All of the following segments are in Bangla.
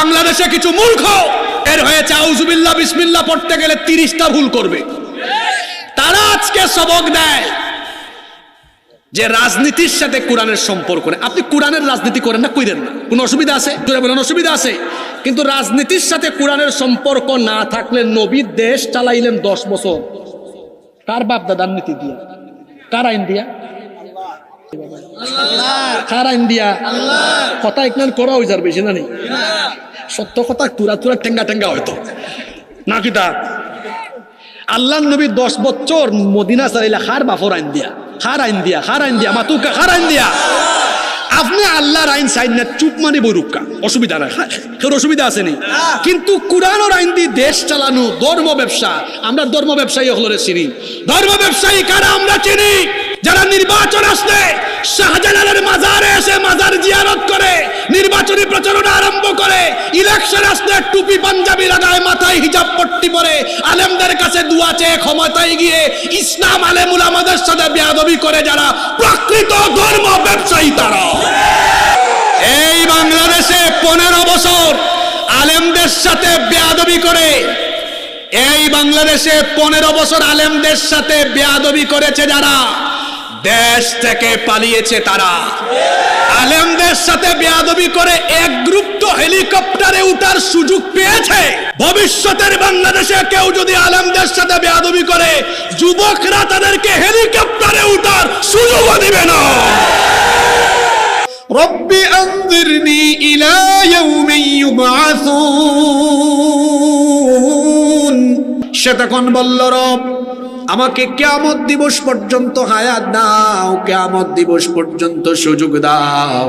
বাংলাদেশে কিছু মূর্খ। এর হয়েছে আউজুবিল্লাহ বিসমিল্লাহ পড়তে গেলে তিরিশটা ভুল করবে। তারা আজকে সবক দেয় যে রাজনীতির সাথে কোরআনের সম্পর্ক নেই। আপনি কোরআনের রাজনীতি করেন না কইরেন না। কোনো অসুবিধা আছে? জোরে বলেন অসুবিধা আছে। কিন্তু রাজনীতির সাথে কোরআনের সম্পর্ক না থাকলে নবীর দেশ চালাইলেন দশ বছর। কার বাপ দাদার নীতি দিয়া? কার আইন দিয়া? কার আইন দিয়া? কথা একনার করা হয়ে যার বেশি না নেই সত্য কথা তুরা তুরা টেঙ্গা টেঙ্গা হয়তো। না কিতা আল্লাহ নবী দশ বছর মদিনা চালাইলে খার বাফর আইন দিয়া, খার আইন দিয়া, খার আইন দিয়া, মাতুকা খার আইন দিয়া। আপনি আল্লাহর আইন সাইন না, চুপ মানে বরুক্কা অসুবিধা নাই। তোর অসুবিধা আছে নি? কিন্তু কোরআনের আইন দিয়ে দেশ চালানো, ধর্ম ব্যবসা, আমরা ধর্ম ব্যবসায়ী হলরে চিনি। ধর্ম ব্যবসায়ী কারা আমরা চিনি? যারা নির্বাচন আসলে শাহজালালের মাজারে এসে মাজার জিয়ারত করে, নির্বাচনী প্রচারণা আরম্ভ করে ইলেকশন আসলে টুপি পাঞ্জাবি লাগায় মাথায় হিজাব পট্টি পরে, আলেমদের কাছে দুয়া চেয়ে ক্ষমতায় গিয়ে ইসলাম আলেমুল আমাদের সাথে বেয়াদবি করে যারা প্রকৃত ধর্ম ব্যবসায়ী তারা। এই বাংলাদেশে পনেরো বছর আলেমদের সাথে বেয়াদবি করে, এই বাংলাদেশে পনেরো বছর আলেমদের সাথে বেয়াদবি করেছে যারা দেশ থেকে পালিয়েছে তারা। আলেমদের সাথে বেয়াদবি করে এক গ্রুপ তো হেলিকপ্টারে উঠার সুযোগ পেয়েছে। ভবিষ্যতের বাংলাদেশে কেউ যদি আলেমদের সাথে বেয়াদবি করে, যুবকরা তাদেরকে হেলিকপ্টারে উঠার সুযোগ দিবে না। রব্বি আনজিরনি ইলা ইয়াউমি ইউবআসুন সে তখন বলল, রব আমাকে কেয়ামত দিবস পর্যন্ত হায়াত দাও, কেয়ামত দিবস পর্যন্ত সুযোগ দাও।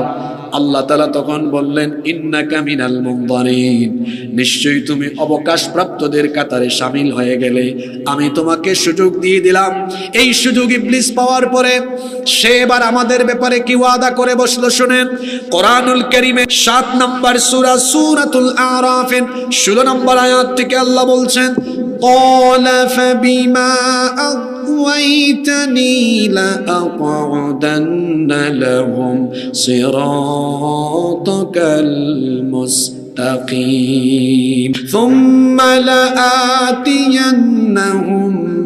আল্লাহ তালা তখন বললেন, ইন্নাকা মিনাল মুনদারিন নিশ্চয়ই তুমি অবকাশ প্রাপ্তদের কাতারে সামিল হয়ে গেলে। আমি তোমাকে সুযোগ দিয়ে দিলাম। এই সুযোগ ইবলিস পাওয়ার পরে সে এবার আমাদের ব্যাপারে কি ওয়াদা করে বসল শুনেন? কোরআনুল কারীমে সাত নম্বর সুরা সূরাতুল আরাফের ষোলো নম্বর আয়াত থেকে আল্লাহ বলছেন قال فبما أغويتني لأقعدن لهم صراطك المستقيم. ثم لآتينهم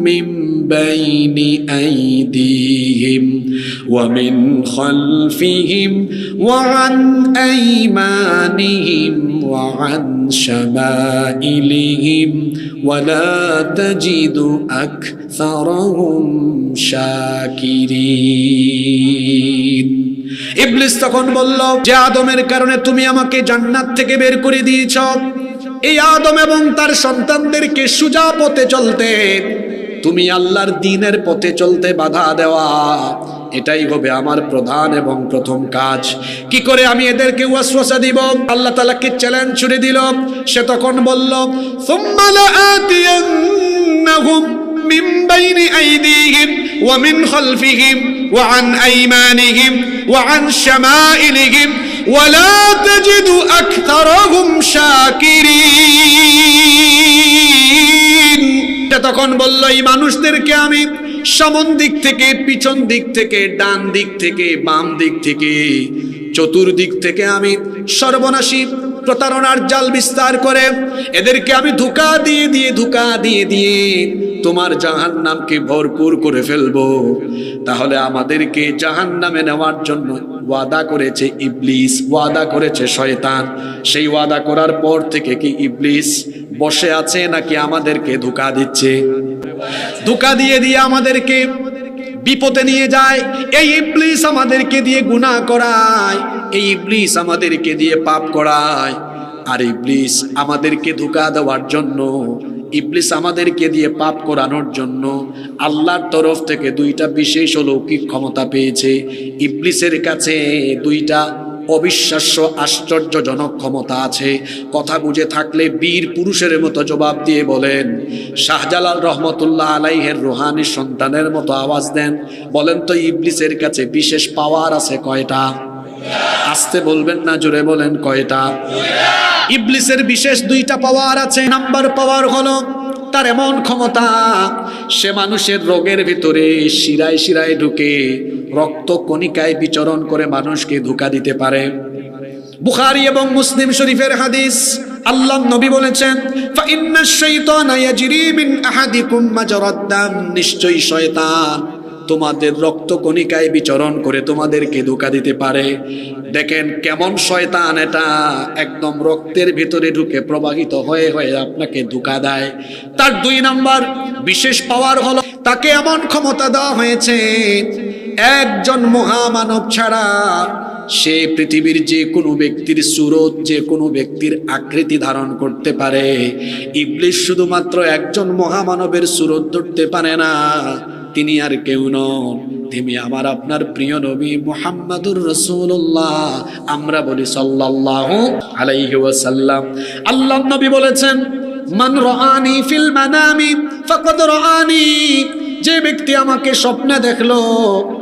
من بين أيديهم ومن خلفهم وعن أيمانهم وعن شمائلهم ولا تجد أكثرهم شاكرين ইবলিস তখন বলল যে আদমের কারণে তুমি আমাকে জান্নাত থেকে বের করে দিয়েছ এই আদম এবং তার সন্তানদেরকে সুজা পথে চলতে তুমি আল্লাহর দিনের পথে চলতে বাধা দেওয়া এটাই হবে আমার প্রধান এবং প্রথম কাজ কি করে আমি এদেরকে ওয়াসওয়াসা দিব আল্লাহ তালাকে চ্যালেঞ্জ ছুড়ে দিল সে তখন বলল ثم لآتينهم من بين أيديهم ومن خلفهم وعن أيمانهم وعن شمائلهم ولا تجد أكثرهم شاكرين সে তখন বলল, এই মানুষদেরকে আমি সামন দিক থেকে, পিছন দিক থেকে, ডান দিক থেকে, বাম দিক থেকে, চতুর্দিক থেকে আমি সর্বনাশী প্রতারণার জাল বিস্তার করে এদেরকে আমি ধোকা দিয়ে দিয়ে, ধোকা দিয়ে দিয়ে তোমার জাহান নামকে ভরপুর করে ফেলব। তাহলে আমাদেরকে জাহান নামে নেওয়ার জন্য ওয়াদা করেছে ইবলিস, ওয়াদা করেছে শয়তান। সেই ওয়াদা করার পর থেকে কি ইবলিস বসে আছে নাকি আমাদেরকে ধোকা দিচ্ছে? ধোকা দিয়ে দিয়ে আমাদেরকে বিপদে নিয়ে যায়। এই ইবলিস আমাদেরকে দিয়ে গুনাহ করায়। এই ইবলিস আমাদেরকে দিয়ে পাপ করায়। আর ইবলিস আমাদেরকে ধোকা দেওয়ার জন্য ইবলিস আমাদেরকে দিয়ে পাপ করানোর জন্য আল্লাহর তরফ থেকে দুইটা বিশেষ অলৌকিক ক্ষমতা পেয়েছে। ইবলিসের কাছে দুইটা অবিশ্বাস্য আশ্চর্যজনক ক্ষমতা আছে। কথা বুঝে থাকলে বীর পুরুষের মতো জবাব দিয়ে বলেন, শাহজালাল রহমতুল্লাহ আলাইহের রোহানি সন্তানের মতো আওয়াজ দেন। বলেন তো ইবলিসের কাছে বিশেষ পাওয়ার আছে কয়টা? আসতে বলবেন না, জোরে বলেন কয়টা? ইবলিসের বিশেষ দুইটা পাওয়ার আছে নাম্বার পাওয়ার হলো তার এমন ক্ষমতা, সে মানুষের রোগের ভিতরে শিরায় শিরায় ঢুকে রক্ত কণিকায় বিচরণ করে মানুষকে ধোকা দিতে পারে। বুখারি এবং মুসলিম শরীফের হাদিস, আল্লাহ নবী বলেছেন ফাইন্নাশ শাইতানা ইয়াজরি মিন আহাদিকুম মাজরাদ দাম। নিশ্চয়ই শয়তান তোমাদের রক্ত কণিকায় বিচরণ করে তোমাদেরকে ধোকা দিতে পারে। দেখেন কেমন শয়তান এটা। একদম রক্তের ভিতরে ঢুকে প্রবাহিত হয়ে হয়ে আপনাকে ধোকা দেয়। তার দুই নাম্বার, বিশেষ পাওয়ার হলো তাকে এমন ক্ষমতা দেওয়া হয়েছে, একজন মহামানব ছাড়া সে পৃথিবীর যে কোনো ব্যক্তির সুরত যে কোনো ব্যক্তির আকৃতি ধারণ করতে পারে। ইবলিশ শুধুমাত্র একজন মহামানবের সুরত ধরতে পারে না। তিনি আর কেউ নন। তিনি আমার আপনার প্রিয় নবী মুহাম্মাদুর রসুল্লাহ আমরা বলি সাল্লাল্লাহু আলাইহি ওয়াসাল্লাম। আল্লাহ নবী বলেছেন, মান রাআনি ফিল মানামি ফাকাদ রাআনি। যে ব্যক্তি আমাকে স্বপ্নে দেখল,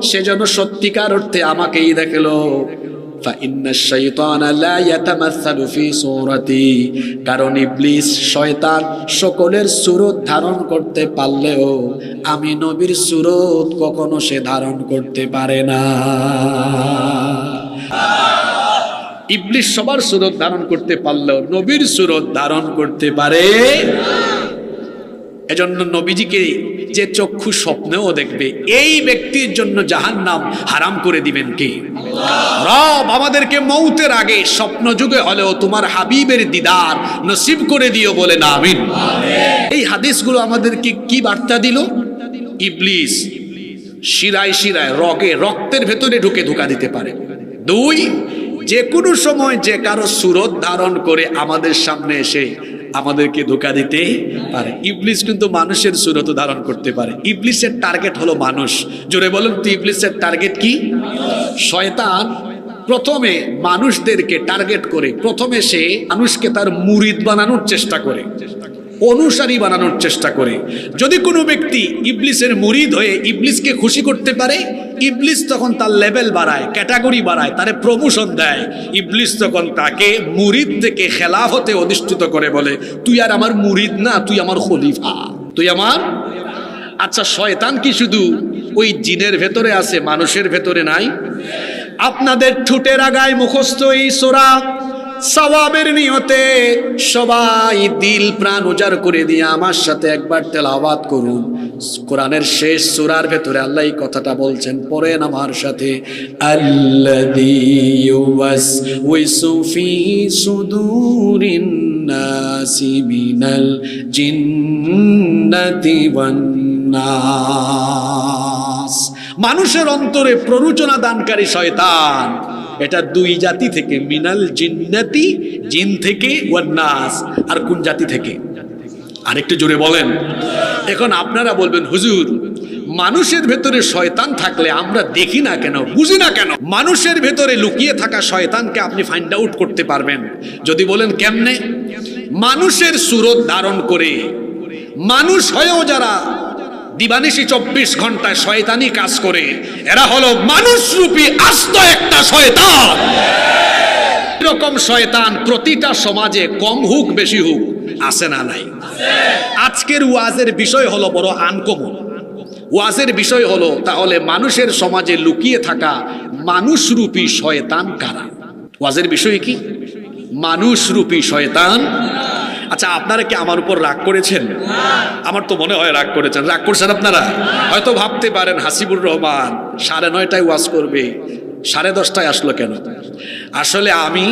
সে যেন সত্যিকার অর্থে আমাকেই দেখল। فإن الشيطان لا يتمثل في صورتي কারণ ইবলিস শয়তান সকলের সুরত ধারণ করতে পারলেও আমি নবীর সুরত কখনো সে ধারণ করতে পারে না ইবলিস সবার সুরত ধারণ করতে পারলেও নবীর সুরত ধারণ করতে পারে এজন্য নবীজিকে যে চক্ষু স্বপ্নেও দেখবে, এই ব্যক্তির জন্য জাহান নাম হারাম করে দিবেন কি? রব আমাদেরকে মৌতের আগে স্বপ্ন যুগে হলেও তোমার হাবিবের দিদার নসিব করে দিও বলে না, আমিন। এই হাদিসগুলো আমাদেরকে কি বার্তা দিল? ইবলিস শিরায় শিরায় রগে রক্তের ভেতরে ঢুকে ধোকা দিতে পারে। দুই, যে কোনো সময় যে কারও সুরত ধারণ করে আমাদের সামনে এসে আমাদেরকে ধোকা দিতে পারে। ইবলিস কিন্তু মানুষের সুরত ধারণ করতে পারে। ইবলিসের টার্গেট হলো মানুষ। জোরে বলুন তো, ইবলিসের টার্গেট কি? শয়তান প্রথমে মানুষদেরকে টার্গেট করে। প্রথমে সে মানুষকে তার মুরিদ বানানোর চেষ্টা করে। অনুসারী বানানোর চেষ্টা করে। যদি কোনো ব্যক্তি ইবলিসের মুরিদ হয়ে ইবলিসকে খুশি করতে পারে, ইবলিস তখন তার লেভেল বাড়ায়, ক্যাটাগরি বাড়ায়, তারে প্রমোশন দেয়। ইবলিস তখন তাকে মুরিদ থেকে খেলাফতে অধিষ্ঠিত করে বলে, তুই আর আমার মুরিদ না, তুই আমার খলিফা, তুই আমার আচ্ছা শয়তান কি শুধু ওই জিনের ভেতরে আছে, মানুষের ভেতরে নাই? আপনাদের ঠুটের আগায় মুখস্থ এই সোরা সওয়াবের নিয়তে সবাই দিল প্রাণ উজাড় করে দিয়ে আমার সাথে একবার তেলাওয়াত করুন। কোরআনের শেষ সুরার ভেতরে আল্লাহ এই কথাটা বলছেন, পড়েন আমার সাথে। মানুষের অন্তরে প্ররোচনা দানকারী শয়তান। এটা দুই জাতি থেকে, মিনাল জিন্নাতি, জিন থেকে, ওয়ান্নাস। আর কোন জাতি থেকে? আরেকটু জোরে বলেন। এখন আপনারা বলবেন, হুজুর, মানুষের ভেতরে শয়তান থাকলে আমরা দেখি না কেন, বুঝি না কেন? মানুষের ভেতরে লুকিয়ে থাকা শয়তানকে আপনি ফাইন্ড আউট করতে পারবেন। যদি বলেন, কেমনে? মানুষের সুরত ধারণ করে, মানুষ হয়েও যারা দিবানিশি চব্বিশ ঘন্টায় শয়তানি কাজ করে। এরা হলো মানুষরূপী আস্ত একটা শয়তান। এরকম শয়তান প্রতিটা সমাজে কম হোক, বেশি হোক, আছে না নাই? আজকের ওয়াজের বিষয় হলো বড় আনকমন। ওয়াজের বিষয় হলো তাহলে মানুষের সমাজে লুকিয়ে থাকা মানুষরূপী শয়তান কারা? ওয়াজের বিষয় কি? মানুষরূপী শয়তান আচ্ছা আপনারা কি আমার উপর রাগ করেছেন? আমার তো মনে হয় রাগ করেছেন। রাগ করছেন আপনারা? হয়তো ভাবতে পারেন, হাসিবুর রহমান, সাড়ে নয়টায় ওয়াজ করবে। সাড়ে দশটায় আসলো কেন? আসলে আমি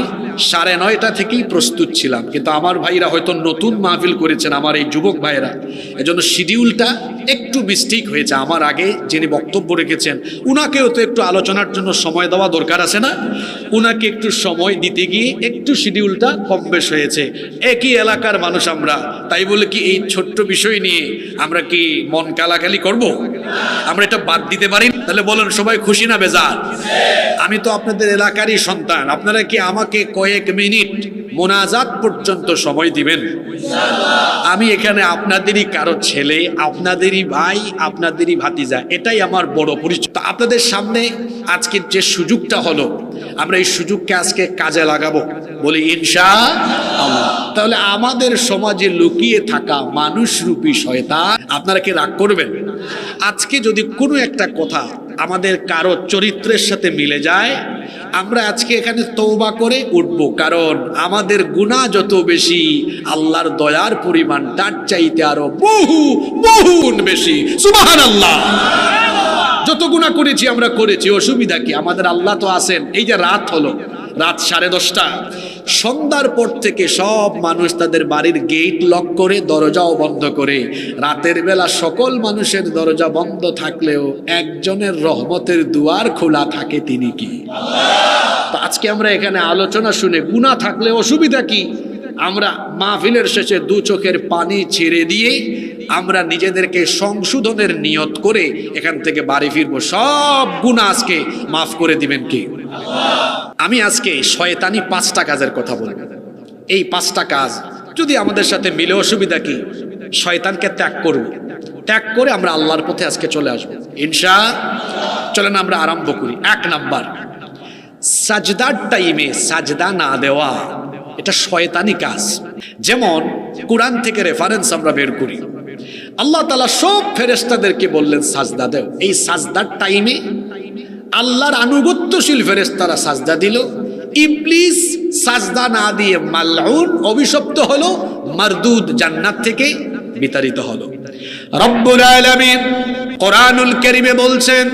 সাড়ে নয়টা থেকেই প্রস্তুত ছিলাম, কিন্তু আমার ভাইরা হয়তো নতুন মাহফিল করেছেন আমার এই যুবক ভাইরা এজন্য শিডিউলটা একটু মিস্টেক হয়েছে। আমার আগে যিনি বক্তব্য রেখেছেন, উনাকেও তো একটু আলোচনার জন্য সময় দেওয়া দরকার আছে না? উনাকে একটু সময় দিতে গিয়ে একটু শিডিউলটা কম বেশ হয়েছে। একই এলাকার মানুষ আমরা, তাই বলে কি এই ছোট্ট বিষয় নিয়ে আমরা কি মন কালাকালি করব? আমরা এটা বাদ দিতে পারি তাহলে বলেন, সবাই খুশি না বেজার? আমি তো আপনাদের এলাকারই সন্তান আপনারা কি আমাকে কয়েক মিনিট মোনাজাত পর্যন্ত সময় দিবেন? আমি এখানে আপনাদেরই কারও ছেলে, আপনাদেরই ভাই, আপনাদেরই ভাতিজা, এটাই আমার বড় পরিচয়। আপনাদের সামনে আজকের যে সুযোগটা হলো, আমরা এই সুযোগকে আজকে কাজে লাগাবো। বলি ইনশা তাহলে আমাদের সমাজে লুকিয়ে থাকা মানুষরূপী শয়তান আপনারা কি রাগ করবেন? আজকে যদি কোনো একটা কথা আমাদের কারও চরিত্রের সাথে মিলে যায় আমরা আজকে এখানে তৌবা করে উঠব, কারণ আমাদের গুণা যত বেশি, আল্লাহর দয়ার পরিমাণ তার চাইতে আরও বহু বহুন বেশি। সুবাহান আল্লাহ যত গুণা করেছি আমরা করেছি, অসুবিধা কি? আমাদের আল্লাহ তো আছেন। এই যে রাত হলো, রাত সাড়ে দশটা। সন্ধ্যার পর থেকে সব মানুষ তাদের বাড়ির গেট লক করে, দরজাও বন্ধ করে। রাতের বেলা সকল মানুষের দরজা বন্ধ থাকলেও একজনের রহমতের দুয়ার খোলা থাকে, তিনি কি? তো আজকে আমরা এখানে আলোচনা শুনে গুণা থাকলে অসুবিধা কি? আমরা মাহফিলের শেষে দু চোখের পানি ছেড়ে দিয়ে আমরা নিজেদেরকে সংশোধনের নিয়ত করে এখান থেকে বাড়ি ফিরবো। সব গুণা আজকে মাফ করে দিবেন কি? আমি আজকে শয়তানি পাঁচটা কাজের কথা বলব এই পাঁচটা কাজ, যদি আমাদের সাথে মিলে অসুবিধা কি? শয়তানকে ত্যাগ করব ত্যাগ করে আমরা আল্লাহর পথে আজকে চলে আসব। ইনশা চলেন আমরা আরম্ভ করি। এক নাম্বার সাজদার টাইমে সাজদা না দেওয়া, এটা শয়তানি কাজ। যেমন কোরআন থেকে রেফারেন্স আমরা বের করি। আল্লাহ তালা সব ফেরেস্তাদেরকে বললেন, সাজদা দেও। এই সাজদার টাইমে আল্লাহর আনুগত্যশীল ফেরেস্তারা সাজদা দিল। ইবলিস সাজদা না দিয়ে মাল্লাউন অভিশপ্ত হলো, মারদুদ জান্নাত থেকে বিতাড়িত হলো। রব্বুল আলামিন কোরআনুল কারীমে বলছেন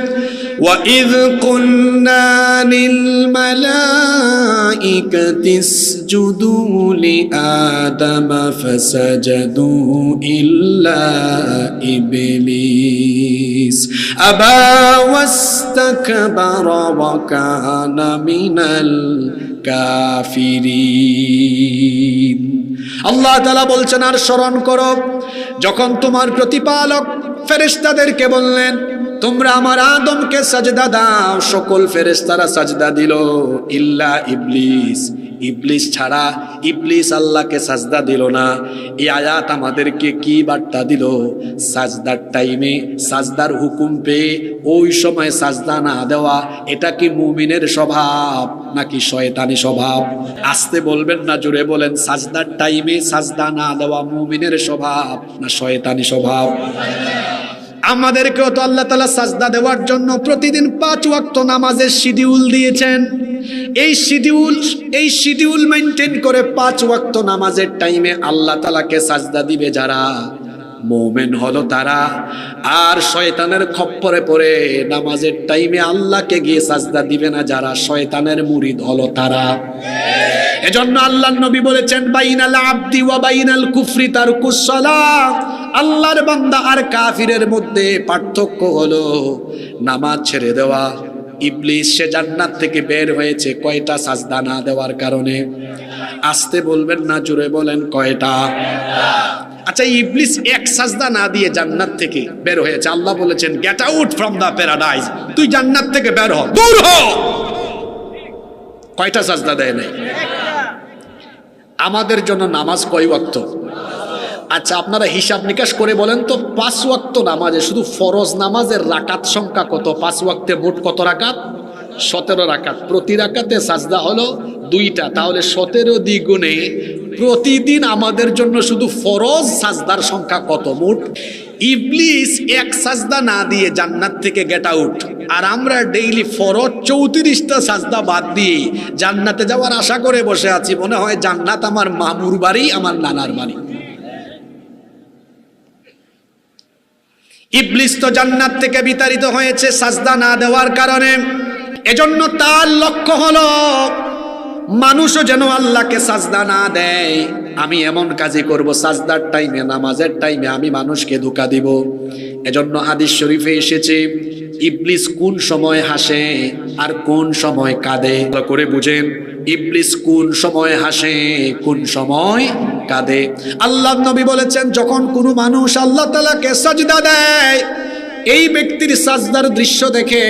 وَإِذْ قُلْنَا لِلْمَلَائِكَةِ اسْجُدُوا لِآدَمَ فَسَجَدُوا إِلَّا إِبْلِيسَ أَبَى وَاسْتَكْبَرَ وَكَانَ مِنَ الْكَافِرِينَ আল্লাহ তাআলা বলছেন আর স্মরণ করো যখন তোমার প্রতিপালক ফেরেশতাদেরকে বললেন তোমরা আমার আদমকে সাজদা দাও। সকল ফেরেস্তারা সাজদা দিল। ইল্লা ইবলিস। ইবলিস ছাড়া ইবলিস আল্লাহকে সাজদা দিল না। এই আয়াত আমাদেরকে কি বার্তা দিল? সাজদার টাইমে সাজদার হুকুম পেয়ে ওই সময় সাজদা না দেওয়া, এটা কি মুমিনের স্বভাব নাকি শয়তানি স্বভাব? আসতে বলবেন না জুড়ে বলেন, সাজদার টাইমে সাজদা না দেওয়া মুমিনের স্বভাব না শয়তানি স্বভাব? আমাদেরকেও তো আল্লাহ তালা সাজদা দেওয়ার জন্য প্রতিদিন পাঁচ ওয়াক্ত নামাজের শিডিউল দিয়েছেন। এই শিডিউল এই শিডিউল মেনটেন করে পাঁচ ওয়াক্ত নামাজের টাইমে আল্লাহ তালাকে সাজদা দিবে যারা। মোমেন হলো তারা। আর শয়তানের খপ্পরে পড়ে নামাজের টাইমে আল্লাহকে গিয়ে সাজদা দিবে না যারা শয়তানের মুরিদ হলো তারা। এজন্য আল্লাহ নবী বলেছেন, বাইনাল আব্দি ওয়া বাইনাল কুফরি তারকুস সালাত। আল্লাহর বান্দা আর কাফিরের মধ্যে পার্থক্য হলো নামাজ ছেড়ে দেওয়া। ইবলিস সে জান্নাত থেকে বের হয়েছে কয়টা সাজদা না দেওয়ার কারণে? আসতে বলবেন না জুড়ে বলেন কয়টা? আচ্ছা ইবলিস এক সাজদা না দিয়ে জান্নাত থেকে বের হয়েছে। আল্লাহ বলেছেন get out from the paradise তুই জান্নাত থেকে বের হ, দূর হ। কয়টা সাজদা দেয় নাই? আমাদের জন্য নামাজ কয় ওয়াক্ত? আচ্ছা আপনারা হিসাব নিকাশ করে বলেন তো, পাঁচ ওয়াক্ত নামাজে, শুধু ফরজ নামাজের রাকাত সংখ্যা কত? পাঁচ ওয়াক্তে মোট কত রাকাত? সতেরো রাকাত। প্রতি রাকাতে সাজদা হলো দুইটা। তাহলে সতেরো দ্বিগুণে প্রতিদিন আমাদের জন্য শুধু ফরজ সাজদার সংখ্যা কত? মোট ইবলিস এক সাজদা না দিয়ে জান্নাত থেকে গেট আউট আর আমরা ডেইলি ফরজ চৌত্রিশটা সাজদা বাদ দিয়ে জান্নাতে যাওয়ার আশা করে বসে আছি, মনে হয় জান্নাত আমার মামুর বাড়ি, আমার নানার বাড়ি। ইবলিস তো জান্নাত থেকে বিতাড়িত হয়েছে সাজদা না দেওয়ার কারণে। এজন্য তার লক্ষ্য হলো, মানুষও যেন আল্লাহকে সাজদা না দেয়। আমি এমন কাজই করব, সাজদার টাইমে, নামাজের টাইমে আমি মানুষকে ধোকা দিব। এজন্য হাদিস শরীফে এসেছে, ইবলিস কোন সময় হাসে আর কোন সময় কাঁদে? করে বুঝেন, ইবলিস কোন সময় হাসে, কোন সময় কাঁদে? আল্লাহ নবী বলেছেন, যখন কোনো মানুষ আল্লাহ তালাকে সাজদা দেয়, এই ব্যক্তির সাজদার দৃশ্য দেখে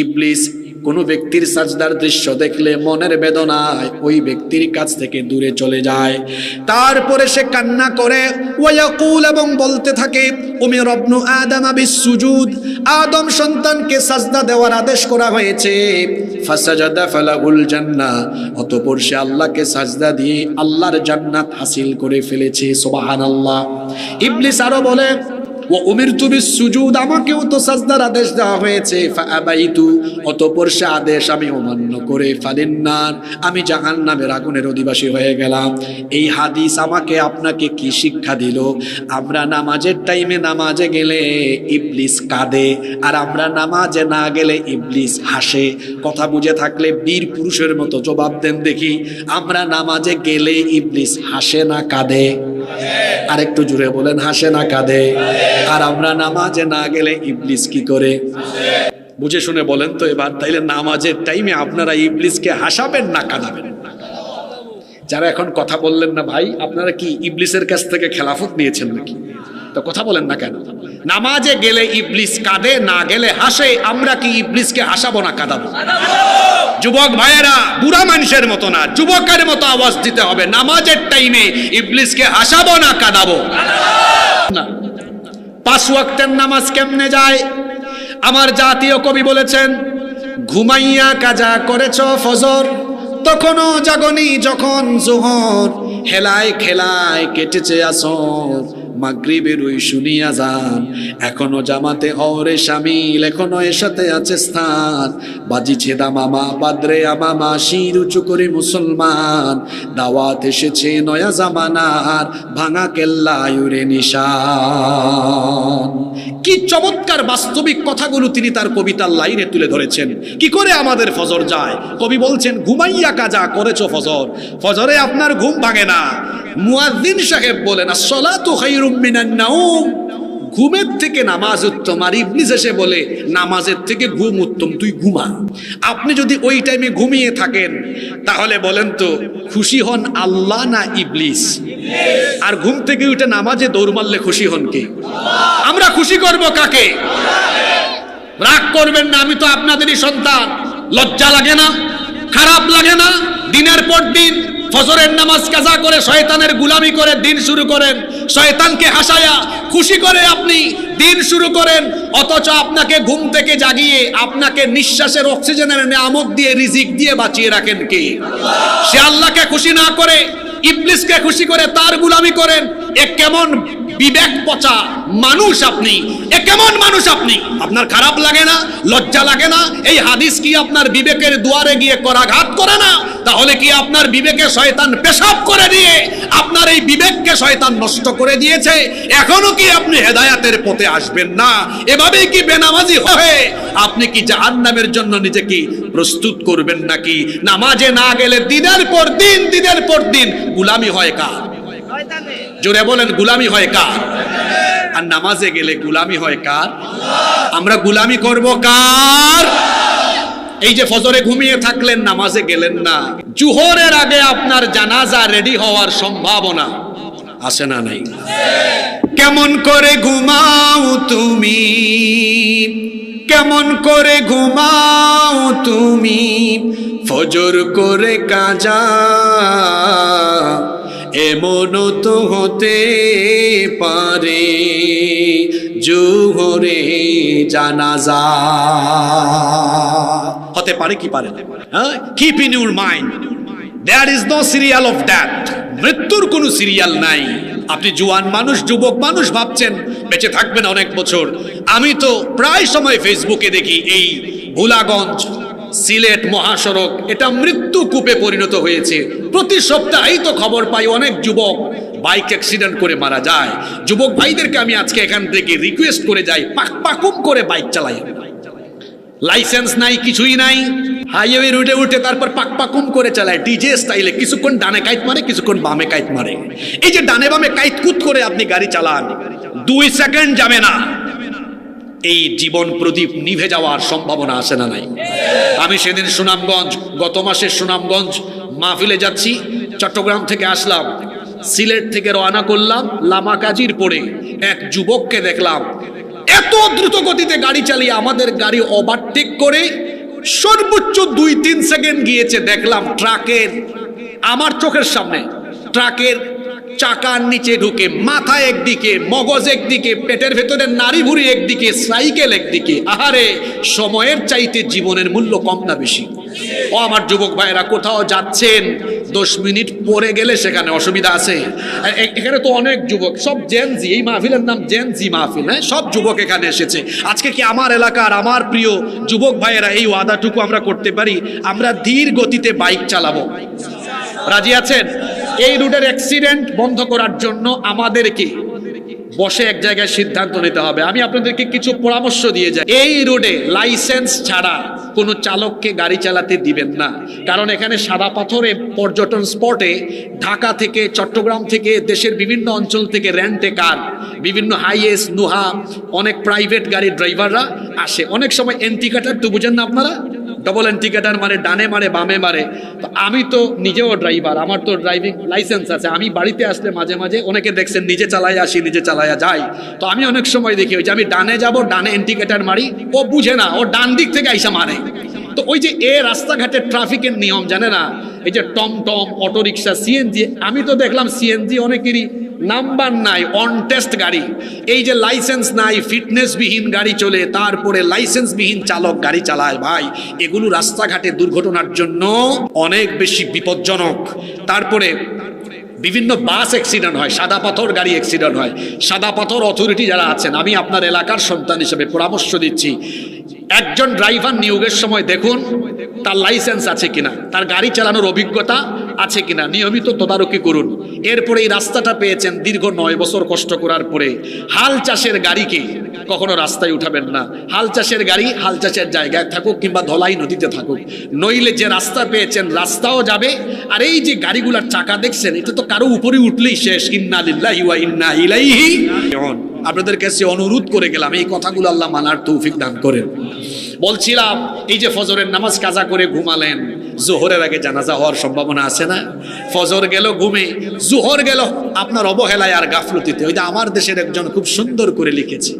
ইবলিস কোনো ব্যক্তির সাজদার দৃশ্য দেখলে মনের বেদনায় ওই ব্যক্তির কাছ থেকে দূরে চলে যায়। তারপরে সে কান্না করে ওয়াকুল এবং বলতে থাকে, উমি রবনু আদম আবিস সুজুদ আদম সন্তানকে সাজদা দেওয়ার আদেশ করা হয়েছে। ফাসাজাদা ফালাহুল জান্নাহ অতঃপর সে আল্লাহকে সাজদা দিয়ে আল্লাহর জান্নাত হাসিল করে ফেলেছে, সুবহানাল্লাহ। ইবলিস আরও বলে ও উমির সুজুদ, আমাকেও তো আদেশ দেওয়া হয়েছে। আদেশ আমি অমান্য করে আমি জাহান নামের আগুনের অধিবাসী হয়ে গেলাম। এই হাদিস আমাকে আপনাকে কি শিক্ষা দিল? আমরা নামাজের টাইমে নামাজে গেলে ইবলিস কাঁদে, আর আমরা নামাজে না গেলে ইবলিস হাসে। কথা বুঝে থাকলে বীর পুরুষের মতো জবাব দেন দেখি। আমরা নামাজে গেলে ইবলিস হাসে না কাঁদে। আর একটু জুড়ে বলেন, হাসে না কাঁদে। আর আমরা নামাজে না গেলে ইবলিস কি করে? বুঝে শুনে বলেন তো এবার, তাইলে নামাজের টাইমে আপনারা ইবলিসকে হাসাবেন না কাঁদাবেন? যারা এখন কথা বললেন না, ভাই, আপনারা কি ইবলিসের কাছ থেকে খেলাফত নিয়েছেন নাকি? তো কথা বলেন না কেন? নামাজে গেলে ইবলিস কাঁদে, না গেলে হাসে। আমরা কি ইবলিসকে হাসাবো না কাঁদাবো? যুবক ভাইয়েরা, বুড়া মানুষের মতো না, যুবকের মতো আওয়াজ দিতে হবে। নামাজের টাইমে ইবলিসকে হাসাবো না কাঁদাবো? না। পাঁচ ওয়াক্তের নামাজ কেমনে যায়? আমার জাতীয় কবি বলেছেন, ঘুমাইয়া কাজা করেছ ফজর, তখনও জাগনি যখন জোহর। হেলায় খেলায় কেটেছে আসর মাগরিবের ওই শুনিয়া যান। এখনও জামাতে হরে সামিল, এখনও এর সাথে আছে স্থান। বাজিছে দামামা বাদরে আমামা শির উঁচু করে মুসলমান। দাওয়াত এসেছে নয়া জামানার, ভাঙা কেল্লা ইউরে নিশান। কি চমৎকার বাস্তবিক কথাগুলো তিনি তার কবিতার লাইনে তুলে ধরেছেন। কি করে আমাদের ফজর যায়? কবি বলছেন, ঘুমাইয়া কাজা করেছ ফজর। ফজরে আপনার ঘুম ভাঙে না। মুয়াজ্জিন সাহেব বলেন, আসসালাতু খায়রুম ঘুমের থেকে নামাজ উত্তম। আর ইবলিস এসে বলে, নামাজের থেকে ঘুম উত্তম, তুই ঘুমা। আপনি যদি ওই টাইমে ঘুমিয়ে থাকেন, তাহলে বলেন তো, খুশি হন আল্লাহ না ইবলিস? আর ঘুম থেকে উঠে নামাজে দৌড় মারলে খুশি হন কে? আমরা খুশি করব কাকে? রাগ করবেন না, আমি তো আপনাদেরই সন্তান। লজ্জা লাগে না, খারাপ লাগে না, দিনের পর দিন ফজরের নামাজ কাজা করে শয়তানের গুলামি করে দিন শুরু করেন। শয়তানকে হাসায়া খুশি করে আপনি দিন শুরু করেন। অথচ আপনাকে ঘুম থেকে জাগিয়ে, আপনাকে নিঃশ্বাসের অক্সিজেনের নামক দিয়ে, রিজিক দিয়ে বাঁচিয়ে রাখেন কে? সে আল্লাহকে খুশি না করে, ইবলিসকে খুশি করে তার গুলামি করেন। এ কেমন বিবেক পচা মানুষ আপনি। এ কেমন মানুষ আপনি? আপনার খারাপ লাগে না? লজ্জা লাগে না? এই হাদিস কি আপনার বিবেকের দুয়ারে গিয়ে করাঘাত করে না? তাহলে কি আপনার বিবেকে শয়তান পেশাব করে দিয়ে আপনার এই বিবেককে শয়তান নষ্ট করে দিয়েছে? এখনও কি আপনি হেদায়াতের পথে আসবেন না? এভাবেই কি বেনামাজি হয়ে আপনি কি জাহান্নামের জন্য নিজেকে প্রস্তুত করবেন নাকি? নামাজে না গেলে দিনের পর দিন, দিনের পর দিন গুলামি হয় কার? জোরে বলেন, গুলামি হয় কার? আর নামাজে গেলে গুলামি হয় কার? আমরা গুলামি করব কার? এই যে ফজরে ঘুমিয়ে থাকলেন, নামাজে গেলেন না। জুহরের আগে আপনার জানাজা রেডি হওয়ার সম্ভাবনা আছে না নাই? কেমন করে ঘুমাও তুমি? কেমন করে ঘুমাও তুমি? ফজর করে কাজা এমন তো হতে পারে, জুহরে জানাজা। হতে পারে কি পারে হ্যাঁ keep in your mind there is no serial of death মৃত্যুর কোনো সিরিয়াল নাই। আপনি জুয়ান মানুষ, যুবক মানুষ ভাবছেন, বেঁচে থাকবেন অনেক বছর। আমি তো প্রায় সময় ফেসবুকে দেখি এই ভোলাগঞ্জ সিলেট মহাসড়ক, এটা মৃত্যু কূপে পরিণত হয়েছে। প্রতি সপ্তাহেই তো খবর পাই অনেক যুবক বাইক অ্যাক্সিডেন্ট করে মারা যায়। যুবক ভাইদেরকে আমি আজকে এখান থেকে রিকোয়েস্ট করে যাই, পাক পাকুম করে বাইক চালাই। লাইসেন্স নাই, কিছুই নাই। হাইওয়ে রুটে উঠে তারপর পাক পাকুম করে চালায়। ডিজে স্টাইলে কিছুক্ষণ ডানে কাইত মারে, কিছুক্ষণ বামে কাইত মারে। এই যে ডানে বামে কাইত কুত করে আপনি গাড়ি চালান, দুই সেকেন্ড যাবে না। এই জীবন প্রদীপ নিভে যাওয়ার সম্ভাবনা আছে না নাই? আমি সেদিন সুনামগঞ্জ, গত মাসের সুনামগঞ্জ মাহফিলে যাচ্ছি, চট্টগ্রাম থেকে আসলাম, সিলেট থেকে রওনা করলাম, লামাকাজির পরে এক যুবককে দেখলাম। এত দ্রুত গতিতে গাড়ি চালিয়ে আমাদের গাড়ি ওভারটেক করে সর্বোচ্চ দুই তিন সেকেন্ড গিয়েছে, দেখলাম ট্রাকের, আমার চোখের সামনে, ট্রাকের চাকার নিচে ঢুকে মাথা একদিকে, মগজ একদিকে, পেটের ভেতরে নারী ভুড়ি একদিকে, সাইকেল একদিকে। আহারে, সময়ের চাইতে জীবনের মূল্য কম না বেশি। ও আমার যুবক ভাইরা কোথাও যাচ্ছেন, দশ মিনিট পরে গেলে সেখানে অসুবিধা আছে। এখানে তো অনেক যুবক, সব জেনজি এই মাহফিলের নাম জেনজি মাহফিল হ্যাঁ? সব যুবক এখানে এসেছে। আজকে কি আমার এলাকার, আমার প্রিয় যুবক ভাইয়েরা এই ওয়াদাটুকু আমরা করতে পারি? আমরা ধীর গতিতে বাইক চালাবো। রাজি আছেন? এই রুটের অ্যাক্সিডেন্ট বন্ধ করার জন্য আমাদেরকে বসে এক জায়গায় সিদ্ধান্ত নিতে হবে। আমি আপনাদেরকে কিছু পরামর্শ দিয়ে যাই। এই রোডে লাইসেন্স ছাড়া কোনো চালককে গাড়ি চালাতে দিবেন না। কারণ এখানে সাদা পাথরে পর্যটন স্পটে ঢাকা থেকে, চট্টগ্রাম থেকে, দেশের বিভিন্ন অঞ্চল থেকে র্যান্টে কার। বিভিন্ন হাইয়েস নুহা অনেক প্রাইভেট গাড়ির ড্রাইভাররা আসে। অনেক সময় এন্টিকাটার তো বুঝেন না আপনারা? ডবল এন্টিকেটার মানে ডানে মারে, বামে মারে। তো আমি তো নিজেও ড্রাইভার আমার তো ড্রাইভিং লাইসেন্স আছে। আমি বাড়িতে আসলে মাঝে মাঝে অনেকে দেখছেন, নিজে চালাই আসি, নিজে চালাইয়া যাই তো আমি অনেক সময় দেখি, ওই যে আমি ডানে যাব, ডানে এন্টিকেটার মারি, ও বুঝে না, ও ডান দিক থেকে আইসা মারে। তো ওই যে এ রাস্তাঘাটের ট্রাফিকের নিয়ম, জানে না? এই যে টম টম অটো রিক্সা সিএনজি আমি তো দেখলাম সিএনজি অনেকেরই নাম্বার নাই অন টেস্ট গাড়ি। এই যে লাইসেন্স নাই ফিটনেসবিহীন গাড়ি চলে, তারপরে লাইসেন্সবিহীন চালক গাড়ি চালায়, ভাই। এগুলো রাস্তাঘাটে দুর্ঘটনার জন্য অনেক বেশি বিপজ্জনক। তারপরে বিভিন্ন বাস অ্যাক্সিডেন্ট হয়, সাদা পাথর গাড়ি অ্যাক্সিডেন্ট হয়। সাদা পাথর অথরিটি যারা আছেন, আমি আপনার এলাকার সন্তান হিসেবে পরামর্শ দিচ্ছি একজন ড্রাইভার নিয়োগের সময় দেখুন, তার লাইসেন্স আছে কিনা, তার গাড়ি চালানোর অভিজ্ঞতা আছে কিনা, নিয়মিত তদারকি করুন। এরপরে এই রাস্তাটা পেয়েছেন দীর্ঘ নয় বছর কষ্ট করার পরে। হাল চাষের গাড়িকে কখনো রাস্তায় উঠাবেন না। হাল চাষের গাড়ি হাল চাষের জায়গায় থাকুক কিংবা ধলাই নদীতে থাকুক। নইলে যে রাস্তা পেয়েছেন, রাস্তাও যাবে। আর এই যে গাড়িগুলার চাকা দেখছেন, এটা তো কারও উপরে উঠলেই শেষ। ইন্না লিল্লাহি ওয়া ইন্না। আপনাদের কাছে অনুরোধ করে গেলাম, এই কথাগুলো আল্লাহ মানার তৌফিক দান করেন। বলছিলাম, এই যে ফজরের নামাজ কাজা করে ঘুমালেন জোহরের আগে জানাজা হওয়ার সম্ভাবনা আছে না? ফজর গেল, ঘুমে। জোহর গেল, আপনার অবহেলায় আর গাফলতিতে। ওই আমার দেশের একজন খুব সুন্দর করে লিখেছে,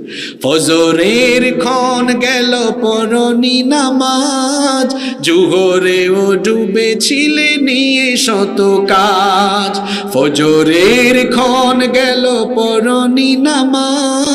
ফজরের ক্ষণ গেল, পরনি নামাজ। জোহরে ও ডুবেছিলে নিয়ে শত কাজ। ফজরের ক্ষণ গেল, পরনি নামাজ।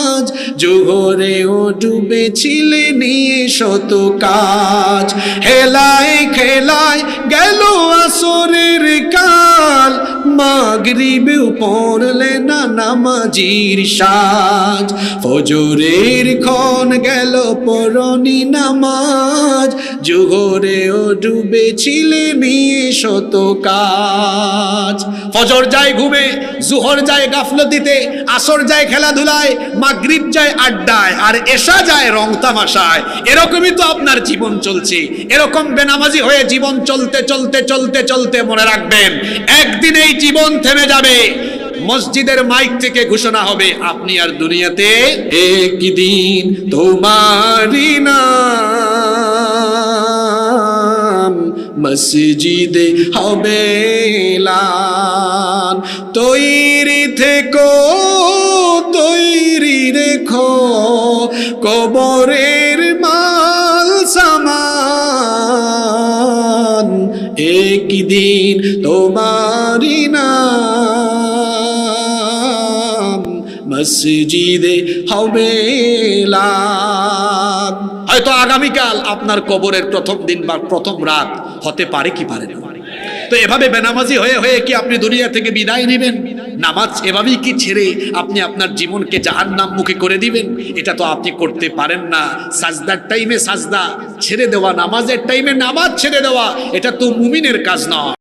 জোহরে ও ডুবেছিলে নিয়ে শত কাজ। হেলায় খেলায় গেল আসরের কাল মাগরিবেও পড়লে নামাজির সাজ। ফজরের ক্ষণ গেল পরনি নামাজ। জোহরে ও ডুবেছিলে নিয়ে শত কাজ। ফজর যায় ঘুমে, জুহর যায় গাফলতিতে, আসর যায় খেলাধুলায়, মাগরিব যায় আড্ডায়, আর এসা যায় রং তামাশায়। এরকমই তো আপনার জীবন চলছে। এরকম বেনামাজি হয়ে জীবন চলতে চলতে চলতে চলতে মনে রাখবেন। একদিন এই জীবন থেমে যাবে। মসজিদের মাইক থেকে ঘোষণা হবে, আপনি আর দুনিয়াতে একদিন তোমারই নাম মসজিদে হবে তৈরি থেকো, তৈরি রেখো কবরের মসজিদে হবে হয়তো আগামীকাল আপনার কবরের প্রথম দিন বা প্রথম রাত হতে পারে কি পারে না। তো এভাবে বেনামাজি হয়ে হয়ে কি আপনি দুনিয়া থেকে বিদায় নেবেন? নামাজ এভাবেই কি ছেড়ে আপনি আপনার জীবনকে জাহান নাম মুখে করে দিবেন? এটা তো আপনি করতে পারেন না। সাজদার টাইমে সাজদা ছেড়ে দেওয়া, নামাজের টাইমে নামাজ ছেড়ে দেওয়া, এটা তো মুমিনের কাজ নয়।